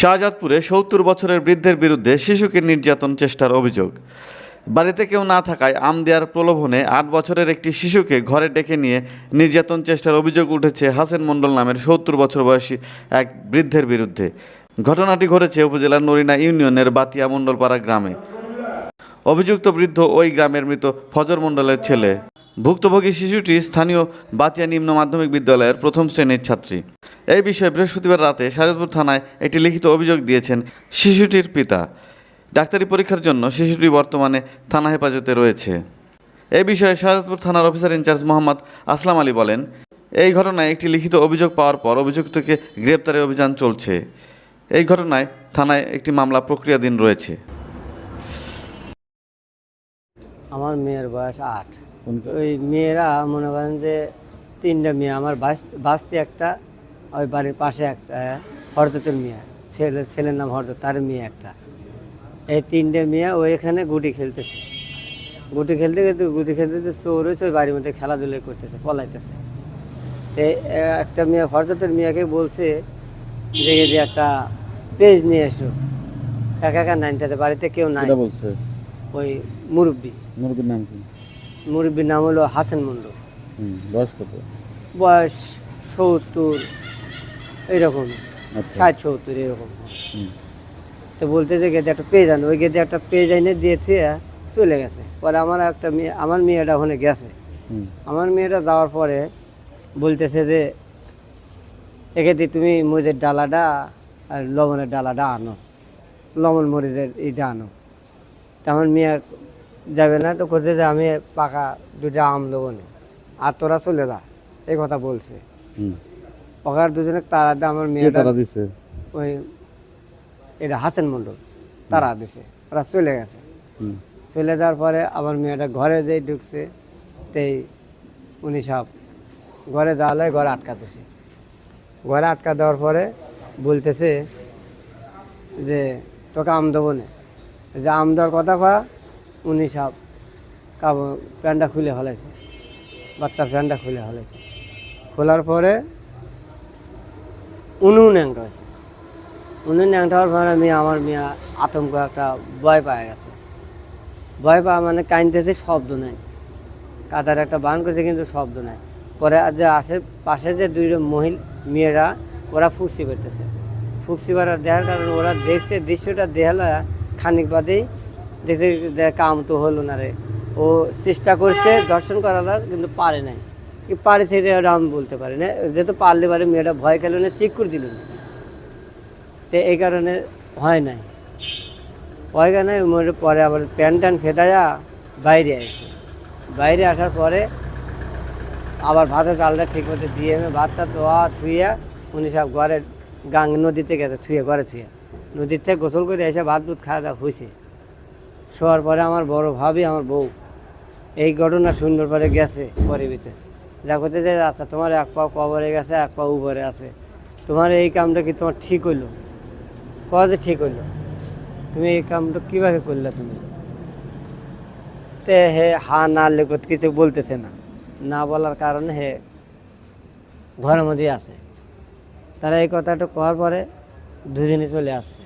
শাহজাদপুরে সত্তর বছরের বৃদ্ধের বিরুদ্ধে শিশুকে নির্যাতন চেষ্টার অভিযোগ। বাড়িতে কেউ না থাকায় আম দেওয়ার প্রলোভনে আট বছরের একটি শিশুকে ঘরে ডেকে নিয়ে নির্যাতন চেষ্টার অভিযোগ উঠেছে হাসেন মণ্ডল নামের সত্তর বছর বয়সী এক বৃদ্ধের বিরুদ্ধে। ঘটনাটি ঘটেছে উপজেলার নরিনা ইউনিয়নের বাতিয়া মণ্ডলপাড়া গ্রামে। অভিযুক্ত বৃদ্ধ ওই গ্রামের মৃত ফজর মণ্ডলের ছেলে। ভুক্তভোগী শিশুটি স্থানীয় বাতিয়া নিম্ন মাধ্যমিক বিদ্যালয়ের প্রথম শ্রেণির ছাত্রী। এই বিষয়ে বৃহস্পতিবার রাতে শাহজাদপুর থানায় একটি লিখিত অভিযোগ দিয়েছেন শিশুটির পিতা। ডাক্তারি পরীক্ষার জন্য শিশুটি বর্তমানে থানা হেফাজতে রয়েছে। এই বিষয়ে শাহজাদপুর থানার officer in charge Mohammad Aslam Ali বলেন, এই ঘটনায় একটি লিখিত অভিযোগ পাওয়ার পর অভিযুক্তকে গ্রেপ্তারের অভিযান চলছে। এই ঘটনায় থানায় একটি মামলা প্রক্রিয়াধীন রয়েছে। আমার মেয়ের বয়স আট। ওই মেয়েরা মনে করেন যে তিনটা মেয়ে আমার বাস- বাস্তি একটা ওই বাড়ির পাশে একটা হরদতের মেয়ে ছেলে ছেলের নাম হরদত তার মেয়ে একটা। এই তিনটে মেয়ে ওই এখানে গুটি খেলতেছে। গুটি খেলতে খেলতে গুটি খেলতে খেলতে চোর হয়েছে ওই বাড়ির মধ্যে খেলাধুলা করতেছে পলাইতেছে। তো একটা মেয়ে হরদতের মেয়েকে বলছে যে যে একটা পেজ নিয়ে এসো। একা একা নাইনটাতে বাড়িতে কেউ নাই। বলছে। ওই মুরব্বী। মুরগির নাম কি? মুরব্বীর নাম হলো হাসান মন্ডল বয়স কত? বয়স সত্তর এইরকম আচ্ছা। ষাট সত্তর এরকম। তো বলতে যে গেদে একটা পেজ আনো ওই গেদে একটা পেজ এনে দিয়েছে চলে গেছে। পরে আমার একটা মেয়ে আমার মেয়েটা ওখানে গেছে। আমার মেয়েটা যাওয়ার পরে বলতেছে যে এক্ষেত্রে তুমি মরিচের ডালাটা আর লবণের ডালাটা আনো। লবণ মরিচের এইটা আনো। তা আমার মেয়ে যাবে না তো কোথায় যে আমি পাকা দুটা আম দেবো না। আর তোরা চলে যা এই কথা বলছে। ওখানে দুজনে তারাটা আমার কে মেয়েটা তারা দিছে? ওই এটা হাসেন মণ্ডল তারা দিছে ওরা চলে গেছে। চলে যাওয়ার পরে আমার মেয়েটা ঘরে যেই ঢুকছে তেই উনি সব ঘরে যাওয়ালে ঘরে আটকাতেছে ঘরে আটকা দেওয়ার পরে বলতেছে যে তোকে আম দেবো না। যে আম দেওয়ার কথা কয়া উনি কাবো প্যান্টটা খুলে ফেলেছে, বাচ্চার প্যান্টটা খুলে ফেলেছে। খোলার পরে উনু ন্যাংটা হয়েছে। উনু ন্যাংটা হওয়ার পরে আমি, আমার মেয়ে আতঙ্ক একটা ভয় পায় গেছে। ভয় পাওয়া মানে কাইনতেছে শব্দ নাই। কাদার একটা বান করছে, কিন্তু শব্দ নাই। পরে যে আসে, পাশে যে দুই মহিল, মেয়েরা, ওরা ফুকসি করতেছে ফুকসি করার দেখার কারণে ওরা দেখছে, দৃশ্যটা দেখালা খানিক বাদেই দেখছে যে কাম তো হলো না রে। ও চেষ্টা করছে দর্শন করার কিন্তু পারে নাই। কি পারে সেটা আমি বলতে পারি না। যেহেতু পারলে পারে, মেয়েটা ভয় খেলো না চিক করে দিল তো এই কারণে হয় নাই। ওইখানে মরে পরে আবার প্যান ট্যান ফেটাইয়া বাইরে আসে। বাইরে আসার পরে আবার ভাতের চালটা ঠিক মতো দিয়ে এনে ভাতটা ধোয়া থুইয়া উনি সব ঘরে গাং নদীতে গেছে থুয়ে ঘরে থুয়ে নদীর থেকে গোসল করে এসে ভাত দুধ খাওয়া দাওয়া হয়েছে শোয়ার পরে আমার বড় ভাবি, আমার বউ, এই ঘটনা সুন্দর পরে গেছে পরে ভিতরে। যা যে আচ্ছা তোমার এক পা কবরে গেছে, এক পা উপরে আছে। তোমার এই কামটা কি তোমার ঠিক হইল? কবে ঠিক হইল? তুমি এই কামটা কীভাবে করলে তুমি? তে হে, হা না লেখত কিছু বলতেছে না। না বলার কারণে হে ঘরের মধ্যেই আছে। তারা এই কথাটা করার পরে দুজনে চলে আসছে।